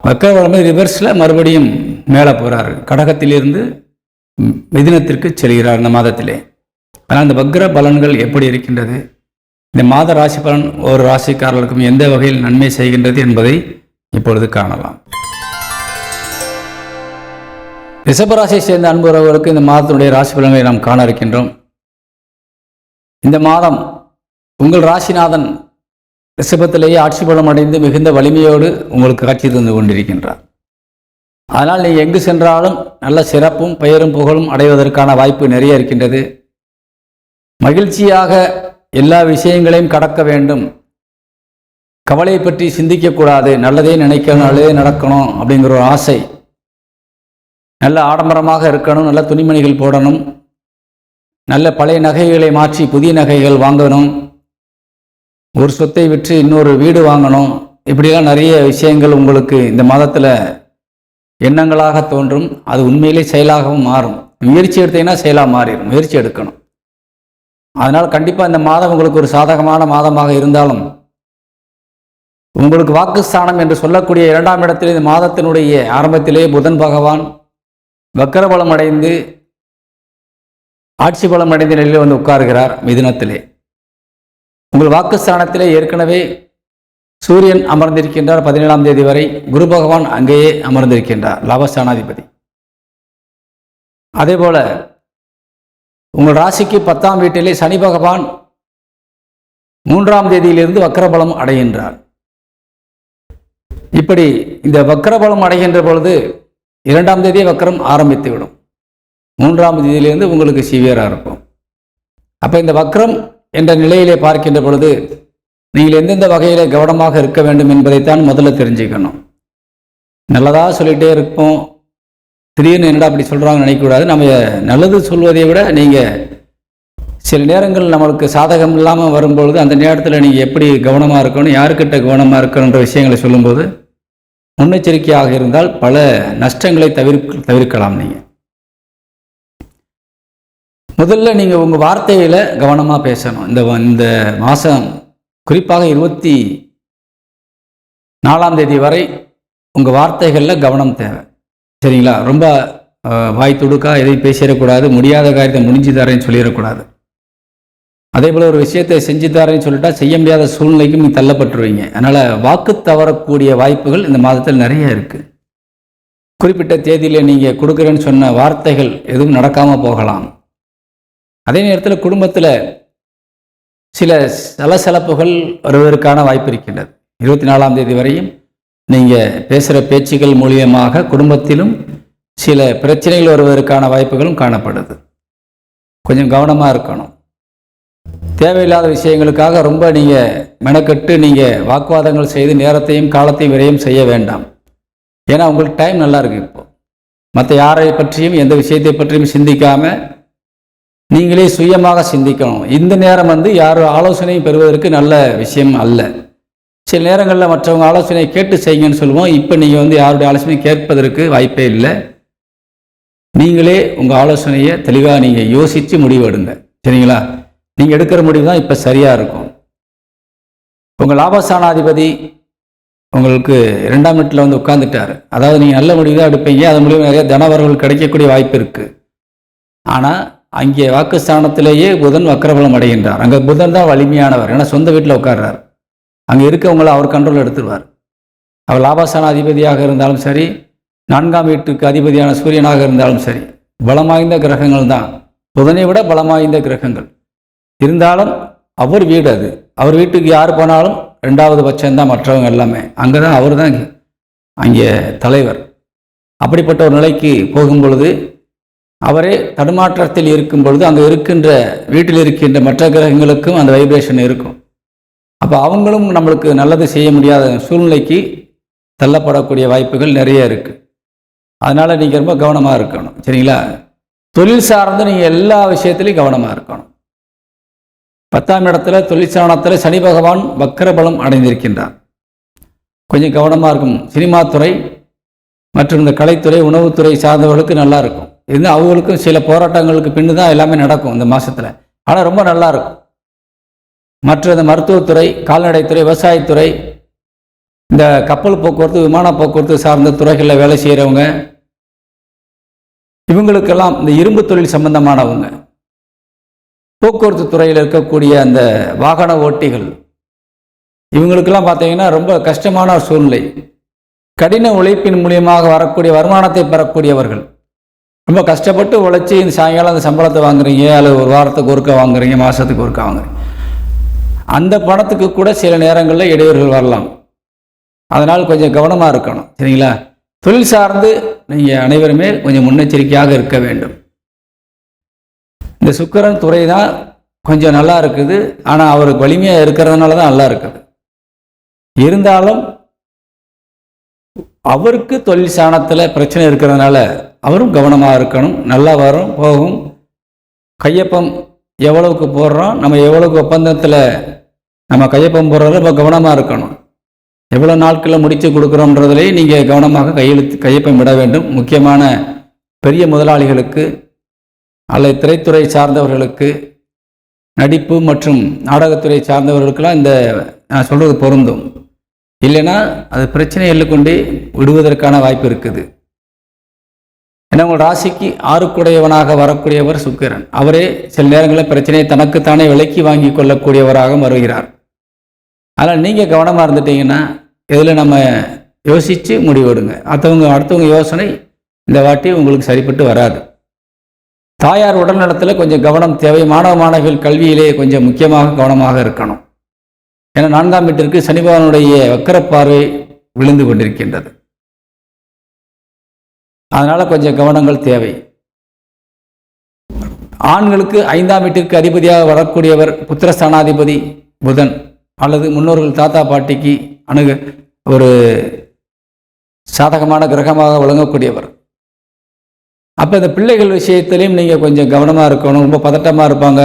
வக்கரபலம் ரிவர்ஸில் மறுபடியும் மேலே போகிறார் கடகத்திலிருந்து மிதினத்திற்கு செல்கிறார் இந்த மாதத்திலே. ஆனால் இந்த வக்ர பலன்கள் எப்படி இருக்கின்றது? இந்த மாத ராசி பலன் ஒரு ராசிக்காரர்களுக்கும் எந்த வகையில் நன்மை செய்கின்றது என்பதை இப்பொழுது காணலாம். ரிஷபராசியை சேர்ந்த அன்புறவர்களுக்கு இந்த மாதத்தினுடைய ராசி பலன்களை நாம் காண இருக்கின்றோம். இந்த மாதம் உங்கள் ராசிநாதன் ரிஷபத்திலேயே ஆட்சி பலம் அடைந்து மிகுந்த வலிமையோடு உங்களுக்கு காட்சி தந்து கொண்டிருக்கின்றார். அதனால் நீங்கள் எங்கு சென்றாலும் நல்ல சிறப்பும் பெயரும் புகழும் அடைவதற்கான வாய்ப்பு நிறைய இருக்கின்றது. மகிழ்ச்சியாக எல்லா விஷயங்களையும் கடக்க வேண்டும். கவலை பற்றி சிந்திக்கக்கூடாது. நல்லதே நினைக்கணும் நல்லதே நடக்கணும் அப்படிங்கிற ஒரு ஆசை. நல்ல ஆடம்பரமாக இருக்கணும் நல்ல துணிமணிகள் போடணும். நல்ல பழைய நகைகளை மாற்றி புதிய நகைகள் வாங்கணும். ஒரு சொத்தை விற்று இன்னொரு வீடு வாங்கணும். இப்படிலாம் நிறைய விஷயங்கள் உங்களுக்கு இந்த மாதத்தில் எண்ணங்களாக தோன்றும். அது உண்மையிலே செயலாகவும் மாறும். முயற்சி எடுத்தீங்கன்னா செயலாக மாறிடும். முயற்சி எடுக்கணும். அதனால் கண்டிப்பாக இந்த மாதம் உங்களுக்கு ஒரு சாதகமான மாதமாக இருந்தாலும் உங்களுக்கு வாக்குஸ்தானம் என்று சொல்லக்கூடிய இரண்டாம் இடத்தில் இந்த மாதத்தினுடைய ஆரம்பத்திலே புதன் பகவான் வக்கரபலம் அடைந்து ஆட்சி பலம் அடைந்த நிலையில் வந்து உட்காருகிறார் மிதுனத்திலே. உங்கள் வாக்குஸ்தானத்திலே ஏற்கனவே சூரியன் அமர்ந்திருக்கின்றார் பதினேழாம் தேதி வரை. குரு பகவான் அங்கேயே அமர்ந்திருக்கின்றார் லாபஸ்தானாதிபதி. அதே போல உங்கள் ராசிக்கு பத்தாம் வீட்டிலே சனி பகவான் மூன்றாம் தேதியிலிருந்து வக்கரபலம் அடைகின்றார். இப்படி இந்த வக்கரபலம் அடைகின்ற பொழுது இரண்டாம் தேதியே வக்கரம் ஆரம்பித்துவிடும். மூன்றாம் தேதியிலிருந்து உங்களுக்கு சிவியராக இருக்கும். அப்போ இந்த வக்ரம் என்ற நிலையிலே பார்க்கின்ற பொழுது நீங்கள் எந்தெந்த வகையில் கவனமாக இருக்க வேண்டும் என்பதைத்தான் முதல்ல தெரிஞ்சுக்கணும். நல்லதாக சொல்லிகிட்டே இருப்போம். திடீர்னு என்னடா அப்படி சொல்கிறாங்கன்னு நினைக்கக்கூடாது. நம்ம நல்லது சொல்வதை விட நீங்கள் சில நேரங்கள் நம்மளுக்கு சாதகம் இல்லாமல் வரும்பொழுது அந்த நேரத்தில் நீங்கள் எப்படி கவனமாக இருக்கணும் யாருக்கிட்ட கவனமாக இருக்கணுன்ற விஷயங்களை சொல்லும்போது முன்னெச்சரிக்கையாக இருந்தால் பல நஷ்டங்களை தவிர்க்க தவிர்க்கலாம் நீங்கள் முதல்ல நீங்கள் உங்கள் வார்த்தையில் கவனமாக பேசணும். இந்த வ- இந்த மாதம் குறிப்பாக இருபத்தி நாலாம் தேதி வரை உங்கள் வார்த்தைகளில் கவனம் தேவை. சரிங்களா? ரொம்ப வாய் துடுக்கா எதையும் பேசிடக்கூடாது. முடியாத காரியத்தை முடிஞ்சு தரேன்னு சொல்லிடக்கூடாது. அதே போல் ஒரு விஷயத்தை செஞ்சு தரேன்னு சொல்லிட்டா செய்ய முடியாத சூழ்நிலைக்கும் நீங்கள் தள்ளப்பட்டுருவீங்க. அதனால் வாக்கு தவறக்கூடிய வாய்ப்புகள் இந்த மாதத்தில் நிறைய இருக்குது குறிப்பிட்ட தேதியில் நீங்கள் கொடுக்குறேன்னு சொன்ன வார்த்தைகள் எதுவும் நடக்காமல் போகலாம். அதே நேரத்தில் குடும்பத்தில் சில சலசலப்புகள் வருவதற்கான வாய்ப்பு இருக்கின்றது. இருபத்தி நாலாம் தேதி வரையும் நீங்கள் பேசுகிற பேச்சுகள் மூலியமாக குடும்பத்திலும் சில பிரச்சனைகள் வருவதற்கான வாய்ப்புகளும் காணப்படுது. கொஞ்சம் கவனமாக இருக்கணும். தேவையில்லாத விஷயங்களுக்காக ரொம்ப நீங்கள் மெனக்கெட்டு நீங்கள் வாக்குவாதங்கள் செய்து நேரத்தையும் காலத்தையும் விரையும் செய்ய வேண்டாம். ஏன்னா உங்களுக்கு டைம் நல்லா இருக்கு இப்போது மற்ற யாரை பற்றியும் எந்த விஷயத்தை பற்றியும் சிந்திக்காமல் நீங்களே சுயமாக சிந்திக்கணும். இந்த நேரம் வந்து யாரும் ஆலோசனையும் பெறுவதற்கு நல்ல விஷயம் அல்ல. சில நேரங்களில் மற்றவங்க ஆலோசனை கேட்டு செய்யுங்கன்னு சொல்லுவோம். இப்போ நீங்கள் வந்து யாருடைய ஆலோசனை கேட்பதற்கு வாய்ப்பே இல்லை. நீங்களே உங்கள் ஆலோசனையை தெளிவாக நீங்கள் யோசித்து முடிவெடுங்க. சரிங்களா? நீங்கள் எடுக்கிற முடிவு தான் இப்போ சரியாக இருக்கும். உங்கள் லாபஸ்தானாதிபதி உங்களுக்கு இரண்டாம் வீட்டில் வந்து உட்காந்துட்டார் அதாவது நீங்கள் நல்ல முடிவு தான் எடுப்பீங்க. அதன் மூலியமாக நிறைய தனவர்கள் கிடைக்கக்கூடிய வாய்ப்பு இருக்குது ஆனால் அங்கே வாக்குஸ்தானத்திலேயே புதன் வக்கரபலம் அடைகின்றார். அங்கே புதன் தான் வலிமையானவர் ஏன்னா சொந்த வீட்டில் உட்கார்றார். அங்கே இருக்கவங்கள அவர் கண்ட்ரோல் எடுத்துருவார். அவர் லாபஸ்தான அதிபதியாக இருந்தாலும் சரி நான்காம் வீட்டுக்கு அதிபதியான சூரியனாக இருந்தாலும் சரி பலமாய்ந்த கிரகங்கள் தான். புதனை விட பலமாய்ந்த கிரகங்கள். இருந்தாலும் அவர் வீடு அது. அவர் வீட்டுக்கு யார் போனாலும் ரெண்டாவது பட்சம்தான் மற்றவங்க எல்லாமே. அங்கே தான் அவர் தான் அங்கே தலைவர். அப்படிப்பட்ட ஒரு நிலைக்கு போகும் பொழுது அவரே தடுமாற்றத்தில் இருக்கும் பொழுது அங்கே இருக்கின்ற வீட்டில் இருக்கின்ற மற்ற கிரகங்களுக்கும் அந்த வைப்ரேஷன் இருக்கும். அப்போ அவங்களும் நம்மளுக்கு நல்லது செய்ய முடியாத சூழ்நிலைக்கு தள்ளப்படக்கூடிய வாய்ப்புகள் நிறைய இருக்குது அதனால் நீங்கள் ரொம்ப கவனமாக இருக்கணும் சரிங்களா? தொழில் சார்ந்து நீங்கள் எல்லா விஷயத்துலையும் கவனமாக இருக்கணும். பத்தாம் இடத்துல தொழிற்சாணத்தில் சனி பகவான் வக்கரபலம் அடைந்திருக்கின்றார். கொஞ்சம் கவனமாக இருக்கும் சினிமா துறை மற்றும் இந்த கலைத்துறை உணவுத்துறை சார்ந்தவர்களுக்கு நல்லா இருக்கும். இருந்து அவங்களுக்கும் சில போராட்டங்களுக்கு பின்னு தான் எல்லாமே நடக்கும் இந்த மாதத்தில் ஆனால் ரொம்ப நல்லா இருக்கும் மற்ற இந்த மருத்துவத்துறை கால்நடைத்துறை விவசாயத்துறை இந்த கப்பல் போக்குவரத்து விமான போக்குவரத்து சார்ந்த துறைகளில் வேலை செய்கிறவங்க இவங்களுக்கெல்லாம் இந்த இரும்பு தொழில் சம்பந்தமானவங்க போக்குவரத்து துறையில் இருக்கக்கூடிய அந்த வாகன ஓட்டிகள் இவங்களுக்கெல்லாம் பார்த்தீங்கன்னா ரொம்ப கஷ்டமான ஒரு சூழ்நிலை. கடின உழைப்பின் மூலியமாக வரக்கூடிய வருமானத்தை பெறக்கூடியவர்கள். ரொம்ப கஷ்டப்பட்டு உழைச்சி இந்த சாயங்காலம் அந்த சம்பளத்தை வாங்குறீங்க அல்லது ஒரு வாரத்துக்கு ஒருக்கா வாங்குறீங்க மாதத்துக்கு ஒருக்கா வாங்குறீங்க. அந்த பணத்துக்கு கூட சில நேரங்களில் இடையூறுகள் வரலாம். அதனால் கொஞ்சம் கவனமாக இருக்கணும் சரிங்களா? தொழில் சார்ந்து நீங்கள் அனைவருமே கொஞ்சம் முன்னெச்சரிக்கையாக இருக்க வேண்டும். இந்த சுக்கிரன் துறை தான் கொஞ்சம் நல்லா இருக்குது. ஆனால் அவருக்கு வலிமையாக இருக்கிறதுனால தான் நல்லா இருக்குது. இருந்தாலும் அவருக்கு தொழில் சாணத்தில் பிரச்சனை இருக்கிறதுனால அவரும் கவனமாக இருக்கணும். நல்லா வரும் போகும். கையொப்பம் எவ்வளவுக்கு போடுறோம் நம்ம எவ்வளவுக்கு ஒப்பந்தத்தில் நம்ம கையொப்பம் போடுறது ரொம்ப கவனமாக இருக்கணும். எவ்வளோ நாட்களில் முடித்து கொடுக்குறோன்றதுலேயே நீங்கள் கவனமாக கையெழுத்து கையொப்பம் விட வேண்டும். முக்கியமான பெரிய முதலாளிகளுக்கு அல்லது திரைத்துறை சார்ந்தவர்களுக்கு நடிப்பு மற்றும் நாடகத்துறை சார்ந்தவர்களுக்கெல்லாம் இந்த நான் சொல்கிறது பொருந்தும். இல்லைன்னா அது பிரச்சனை எல்லுக்கொண்டு விடுவதற்கான வாய்ப்பு இருக்குது. ஏன்னா உங்கள் ராசிக்கு ஆறுக்குடையவனாக வரக்கூடியவர் சுக்கிரன். அவரே சில நேரங்களில் பிரச்சனையை தனக்குத்தானே விலக்கி வாங்கி கொள்ளக்கூடியவராக வருகிறார். அதனால் நீங்கள் கவனமாக இருந்துட்டீங்கன்னா இதில் நம்ம யோசித்து முடிவெடுங்க. அடுத்தவங்க அடுத்தவங்க யோசனை இந்த வாட்டி உங்களுக்கு சரிப்பட்டு வராது. தாயார் உடல்நலத்தில் கொஞ்சம் கவனம் தேவை. மாணவ மாணவிகள் கல்வியிலே கொஞ்சம் முக்கியமாக கவனமாக இருக்கணும். ஏன்னா நான்காம் வீட்டிற்கு சனிபகவானுடைய வக்கரப்பார்வை விழுந்து கொண்டிருக்கின்றது. அதனால் கொஞ்சம் கவனங்கள் தேவை. ஆண்களுக்கு ஐந்தாம் வீட்டிற்கு அதிபதியாக வரக்கூடியவர் புத்திரஸ்தானாதிபதி புதன் அல்லது முன்னோர்கள் தாத்தா பாட்டிக்கு அணுக ஒரு சாதகமான கிரகமாக விளங்கக்கூடியவர். அப்போ இந்த பிள்ளைகள் விஷயத்திலையும் நீங்கள் கொஞ்சம் கவனமாக இருக்கணும். ரொம்ப பதட்டமாக இருப்பாங்க.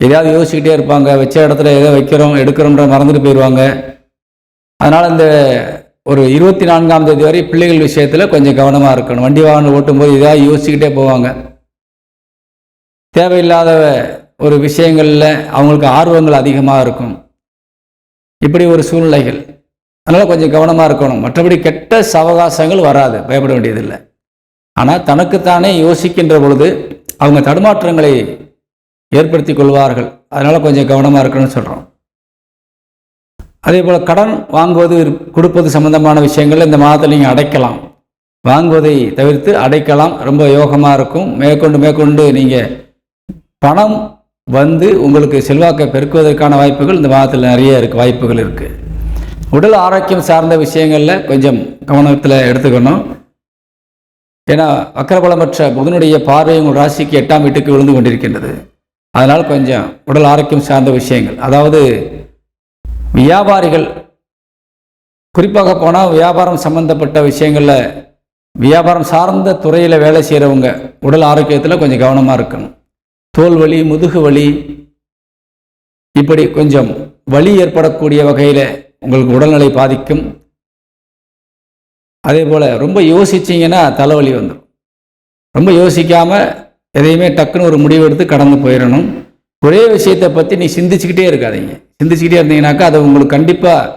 எதையாவது யோசிச்சுக்கிட்டே இருப்பாங்க. வச்ச இடத்துல எதை வைக்கிறோம் எடுக்கிறோன்ற மறந்துட்டு போயிடுவாங்க அதனால் இந்த ஒரு இருபத்தி நான்காம் தேதி வரை பிள்ளைகள் விஷயத்தில் கொஞ்சம் கவனமாக இருக்கணும். வண்டி வாகனம் ஓட்டும்போது எதாவது யோசிச்சுக்கிட்டே போவாங்க. தேவையில்லாத ஒரு விஷயங்களில் அவங்களுக்கு ஆர்வங்கள் அதிகமாக இருக்கும். இப்படி ஒரு சூழ்நிலைகள். அதனால் கொஞ்சம் கவனமாக இருக்கணும். மற்றபடி கெட்ட சவகாசங்கள் வராது. பயப்பட வேண்டியதில்லை. ஆனால் தனக்குத்தானே யோசிக்கின்ற பொழுது அவங்க தடுமாற்றங்களை ஏற்படுத்தி கொள்வார்கள். அதனால் கொஞ்சம் கவனமாக இருக்கணும்னு சொல்கிறோம் அதே போல் கடன் வாங்குவது கொடுப்பது சம்பந்தமான விஷயங்கள் இந்த மாதத்தில் நீங்கள் அடைக்கலாம். வாங்குவதை தவிர்த்து அடைக்கலாம். ரொம்ப யோகமாக இருக்கும். மேற்கொண்டு மேற்கொண்டு நீங்கள் பணம் வந்து உங்களுக்கு செல்வாக்கை பெருக்குவதற்கான வாய்ப்புகள் இந்த மாதத்தில் நிறைய இருக்கு வாய்ப்புகள் இருக்குது உடல் ஆரோக்கியம் சார்ந்த விஷயங்களில் கொஞ்சம் கவனத்தில் எடுத்துக்கணும். ஏன்னா அக்கரபலமற்ற புதனுடைய பார்வை உங்கள் ராசிக்கு எட்டாம் வீட்டுக்கு விழுந்து கொண்டிருக்கின்றது. அதனால் கொஞ்சம் உடல் ஆரோக்கியம் சார்ந்த விஷயங்கள். அதாவது வியாபாரிகள் குறிப்பாக போனால் வியாபாரம் சம்பந்தப்பட்ட விஷயங்களில் வியாபாரம் சார்ந்த துறையில் வேலை செய்கிறவங்க உடல் ஆரோக்கியத்தில் கொஞ்சம் கவனமாக இருக்கணும். தோல் வலி முதுகு வலி இப்படி கொஞ்சம் வலி ஏற்படக்கூடிய வகையில் உங்களுக்கு உடல்நிலை பாதிக்கும். அதே போல் ரொம்ப யோசிச்சிங்கன்னா தலைவலி வந்துடும் ரொம்ப யோசிக்காமல் எதையுமே டக்குன்னு ஒரு முடிவு எடுத்து கடந்து போயிடணும். ஒரே விஷயத்தை பற்றி நீ சிந்திச்சுக்கிட்டே இருக்காதீங்க. சிந்திச்சுக்கிட்டே இருந்தீங்கன்னாக்கா அது உங்களுக்கு கண்டிப்பாக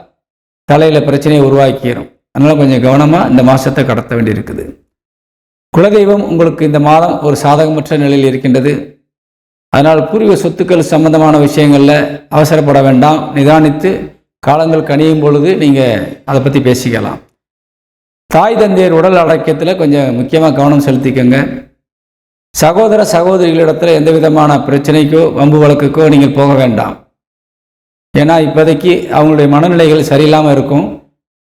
தலையில் பிரச்சனையை உருவாக்கிடும் அதனால் கொஞ்சம் கவனமாக இந்த மாதத்தை கடத்த வேண்டியிருக்குது. குலதெய்வம் உங்களுக்கு இந்த மாதம் ஒரு சாதகமற்ற நிலையில் இருக்கின்றது. அதனால் பூர்வீக சொத்துக்கள் சம்பந்தமான விஷயங்களில் அவசரப்பட வேண்டாம். நிதானித்து காலங்கள் கணியும் பொழுது நீங்கள் அதை பற்றி பேசிக்கலாம். தாய் தந்தையர் உடல் அடக்கியத்தில் கொஞ்சம் முக்கியமாக கவனம் செலுத்திக்கங்க. சகோதர சகோதரிகளிடத்தில் எந்த விதமான பிரச்சனைக்கோ வம்பு வழக்குக்கோ நீங்கள் போக வேண்டாம். ஏன்னா இப்போதைக்கு அவங்களுடைய மனநிலைகள் சரியில்லாமல் இருக்கும்.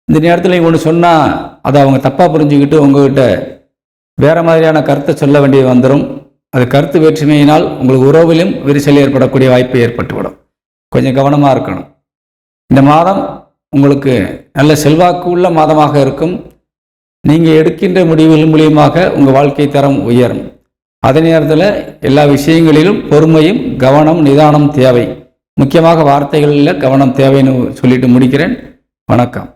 இந்த நேரத்தில் நீங்கள் ஒன்று சொன்னால் அதை அவங்க தப்பாக புரிஞ்சுக்கிட்டு உங்ககிட்ட வேறு மாதிரியான கருத்தை சொல்ல வேண்டியது வந்துடும் அது கருத்து வேற்றுமையினால் உங்களுக்கு உறவிலும் விரிசல் ஏற்படக்கூடிய வாய்ப்பு ஏற்பட்டுவிடும். கொஞ்சம் கவனமாக இருக்கணும். இந்த மாதம் உங்களுக்கு நல்ல செல்வாக்கு உள்ள மாதமாக இருக்கும். நீங்கள் எடுக்கின்ற முடிவுகள் மூலியமாக உங்கள் வாழ்க்கை தரம் உயரும். அதே நேரத்தில் எல்லா விஷயங்களிலும் பொறுமையும் கவனம் நிதானம் தேவை. முக்கியமாக வார்த்தைகளில் கவனம் தேவைன்னு சொல்லிட்டு முடிக்கிறேன். வணக்கம்.